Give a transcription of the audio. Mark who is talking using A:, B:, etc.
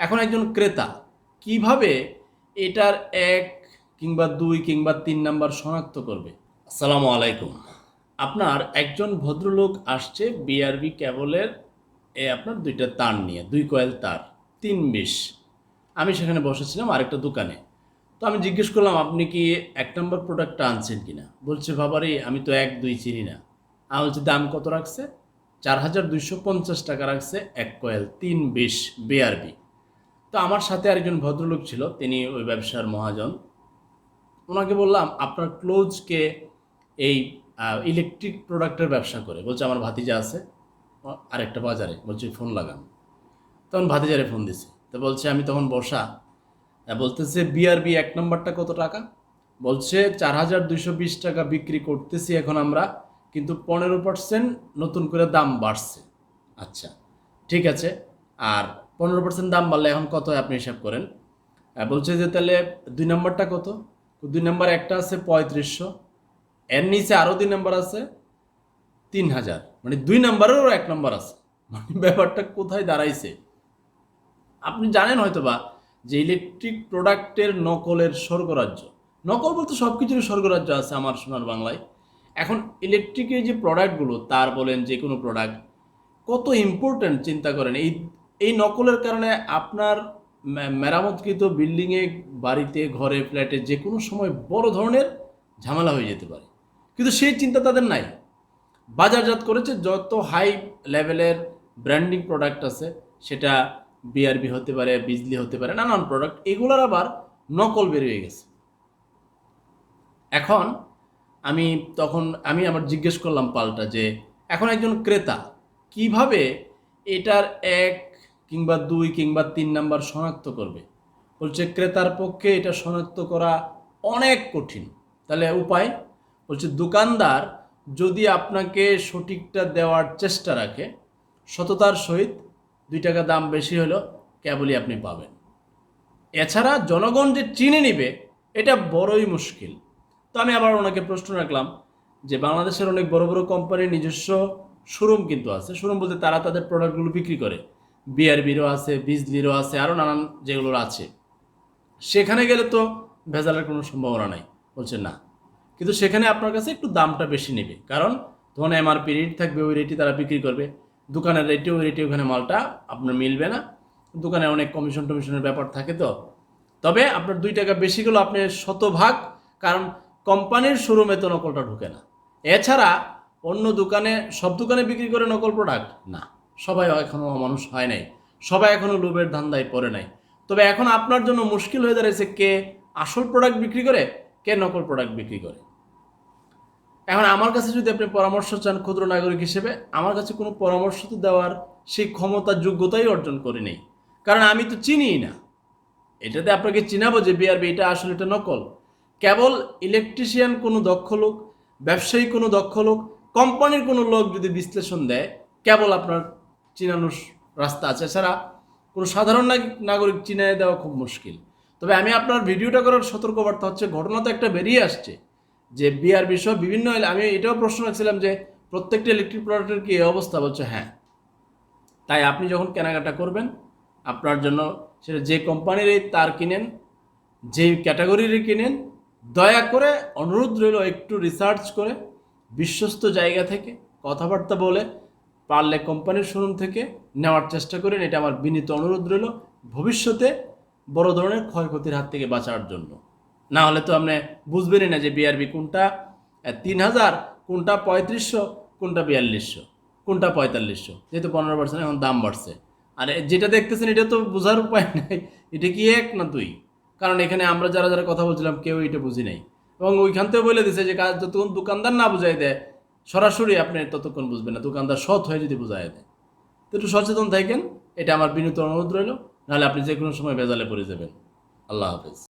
A: এখন একজন ক্রেতা কীভাবে এটার এক কিংবা দুই কিংবা তিন নাম্বার শনাক্ত করবে? আসসালামু আলাইকুম। আপনার একজন ভদ্রলোক আসছে বিআরবি কেবলের এ আপনার দুইটা তার নিয়ে, দুই কয়েল তার, তিন বিশ আমি সেখানে বসেছিলাম আরেকটা দোকানে। তো আমি জিজ্ঞেস করলাম, আপনি কি এক নম্বর প্রোডাক্টটা আনছেন কিনা? বলছে, বাবারে, আমি তো এক, দুই চিনি না। আমি বলছি, দাম কত রাখছে? চার হাজার দুইশো পঞ্চাশ টাকা রাখছে এক কয়েল, তিন বিশ বিআরবি তো আমার সাথে আরেকজন ভদ্রলোক ছিল, তিনি ওই ব্যবসার মহাজন। ওনাকে বললাম, আপনার ক্লোজকে এই ইলেকট্রিক প্রোডাক্টের ব্যবসা করে। বলছে, আমার ভাতিজা আছে আরেকটা বাজারে। বলছে, ফোন লাগান। তখন ভাতিজারে ফোন দিছে। তো বলছে, আমি তখন বসা। বলতেছে বিআরবি এক নম্বরটা কত টাকা? বলছে, চার হাজার দুইশো বিশ টাকা বিক্রি করতেছি এখন আমরা, কিন্তু পনেরো পার্সেন্ট নতুন করে দাম বাড়ছে। আচ্ছা ঠিক আছে। আর পনেরো পার্সেন্ট দাম বাড়লে এখন কত আপনি হিসাব করেন? বলছে যে তাহলে দুই নম্বরটা কত? দুই নম্বর একটা আছে পঁয়ত্রিশশো, এর নিচে আরও দুই নম্বর আছে তিন হাজার। মানে দুই নম্বরেরও এক নম্বর আছে। মানে ব্যাপারটা কোথায় দাঁড়াইছে? আপনি জানেন হয়তো বা যে ইলেকট্রিক প্রোডাক্টের নকলের স্বর্গরাজ্য, নকল বলতে সব কিছুরই স্বর্গরাজ্য আছে আমার সোনার বাংলায়। এখন ইলেকট্রিকের যে প্রোডাক্টগুলো তার বলেন যে কোনো প্রোডাক্ট কত ইম্পর্ট্যান্ট চিন্তা করেন। এই এই নকলের কারণে আপনার মেরামতকৃত বিল্ডিংয়ে, বাড়িতে, ঘরে, ফ্ল্যাটে যে কোনো সময় বড় ধরনের ঝামেলা হয়ে যেতে পারে। কিন্তু সেই চিন্তা তাদের নাই। বাজারজাত করেছে, যত হাই লেভেলের ব্র্যান্ডিং প্রোডাক্ট আছে, সেটা বিআরবি হতে পারে বিজলি হতে পারে, নানান প্রোডাক্ট, এগুলোর আবার নকল বের হয়ে গেছে। এখন আমি তখন, আমি আমার জিজ্ঞেস করলাম পাল্টা যে, এখন একজন ক্রেতা কীভাবে এটার এক কিংবা দুই কিংবা তিন নাম্বার শনাক্ত করবে। বলছে, ক্রেতার পক্ষে এটা শনাক্ত করা অনেক কঠিন। তাহলে উপায়? বলছে, দোকানদার যদি আপনাকে সঠিকটা দেওয়ার চেষ্টা রাখে, সততার সহিত দুই টাকা দাম বেশি হলো কেবলই আপনি পাবেন। এছাড়া জনগণ যে চিনে নিবে, এটা বড়ই মুশকিল। তো আমি আবার ওনাকে প্রশ্ন রাখলাম যে, বাংলাদেশের অনেক বড় বড় কোম্পানির নিজস্ব শোরুম কিন্তু আছে। শোরুম বলতে তারা তাদের প্রোডাক্টগুলো বিক্রি করে। বিআরবিরও আছে বিজলিরও আছে আরও নানান যেগুলো আছে। সেখানে গেলে তো ভেজালের কোনো সম্ভাবনা নাই বলছে না। কিন্তু সেখানে আপনার কাছে একটু দামটা বেশি নেবে, কারণ তখন এমআরপি রেট থাকবে, ওই রেটই তারা বিক্রি করবে। দোকানের রেটে ওই রেটে ওখানে মালটা আপনার মিলবে না। দোকানে অনেক কমিশন টমিশনের ব্যাপার থাকে তো। তবে আপনার দুই টাকা বেশি গেলেও আপনি শতভাগ, কারণ কোম্পানির শোরুমে তো নকলটা ঢুকে না। এছাড়া অন্য দোকানে, সব দোকানে বিক্রি করে নকল প্রোডাক্ট না। সবাই এখনও মানুষ হয় নাই। সবাই এখনও লোভের ধান্দায় পড়ে নাই। তবে এখন আপনার জন্য মুশকিল হয়ে দাঁড়িয়েছে কে আসল প্রোডাক্ট বিক্রি করে, কে নকল প্রোডাক্ট বিক্রি করে। এখন আমার কাছে যদি আপনি পরামর্শ চান ক্ষুদ্র নাগরিক হিসেবে, আমার কাছে কোনো পরামর্শ তো দেওয়ার সেই ক্ষমতা, যোগ্যতাই অর্জন করি নেই। কারণ আমি তো চিনিই না। এটাতে আপনাকে চিনাবো যে বিআরবি এটা আসলে এটা নকল। কেবল ইলেকট্রিশিয়ান কোনো দক্ষ লোক, ব্যবসায়ী কোনো দক্ষ লোক কোম্পানির কোনো লোক যদি বিশ্লেষণ দেয়, কেবল আপনার চিনানোর রাস্তা আছে। এছাড়া কোনো সাধারণ নাগ- নাগরিক চিনে দেওয়া খুব মুশকিল। তবে আমি আপনার ভিডিওটা করার সতর্কবার্তা হচ্ছে ঘটনা তো একটা বেরিয়ে আসছে যে বিআর বিষয় বিভিন্ন আমি এটাও প্রশ্ন রাখছিলাম যে প্রত্যেকটা ইলেকট্রিক প্রোডাক্টের কি অবস্থা? বলছে হ্যাঁ। তাই আপনি যখন কেনাকাটা করবেন, আপনার জন্য সেটা যে কোম্পানির এই তার কিনেন, যে ক্যাটাগরির কিনেন, দয়া করে অনুরোধ রইল একটু রিসার্চ করে, বিশ্বস্ত জায়গা থেকে কথাবার্তা বলে পারলে কোম্পানির শোরুম থেকে নেওয়ার চেষ্টা করেন। এটা আমার বিনীত অনুরোধ রইল। ভবিষ্যতে বড় ধরনের ক্ষয়ক্ষতির হাত থেকে বাঁচার জন্য। না হলে তো আপনি বুঝবেনই না যে বিআরবি কোনটা তিন হাজার, কোনটা পঁয়ত্রিশশো, কোনটা বিয়াল্লিশশো, কোনটা পঁয়তাল্লিশশো। যেহেতু পনেরো পার্সেন্ট, এখন দাম বাড়ছে। আর যেটা দেখতেছেন, এটা তো বোঝার উপায় নাই। এটা কি এক না দুই? কারণ এখানে আমরা যারা যারা কথা বলছিলাম কেউ এটা বুঝি নাই। এবং ওইখান থেকে বলে দিছে যে, কাজ যতক্ষণ দোকানদার না বুঝাই দেয় সরাসরি আপনি ততক্ষণ বুঝবেন না, দোকানদার সৎ হয়ে যদি বোঝায় দেয়। তো একটু সচেতন থাকেন, এটা আমার বিনীত অনুরোধ রইল, নাহলে আপনি যে কোনো সময় বেজালে পড়ে যাবেন। আল্লাহ হাফেজ।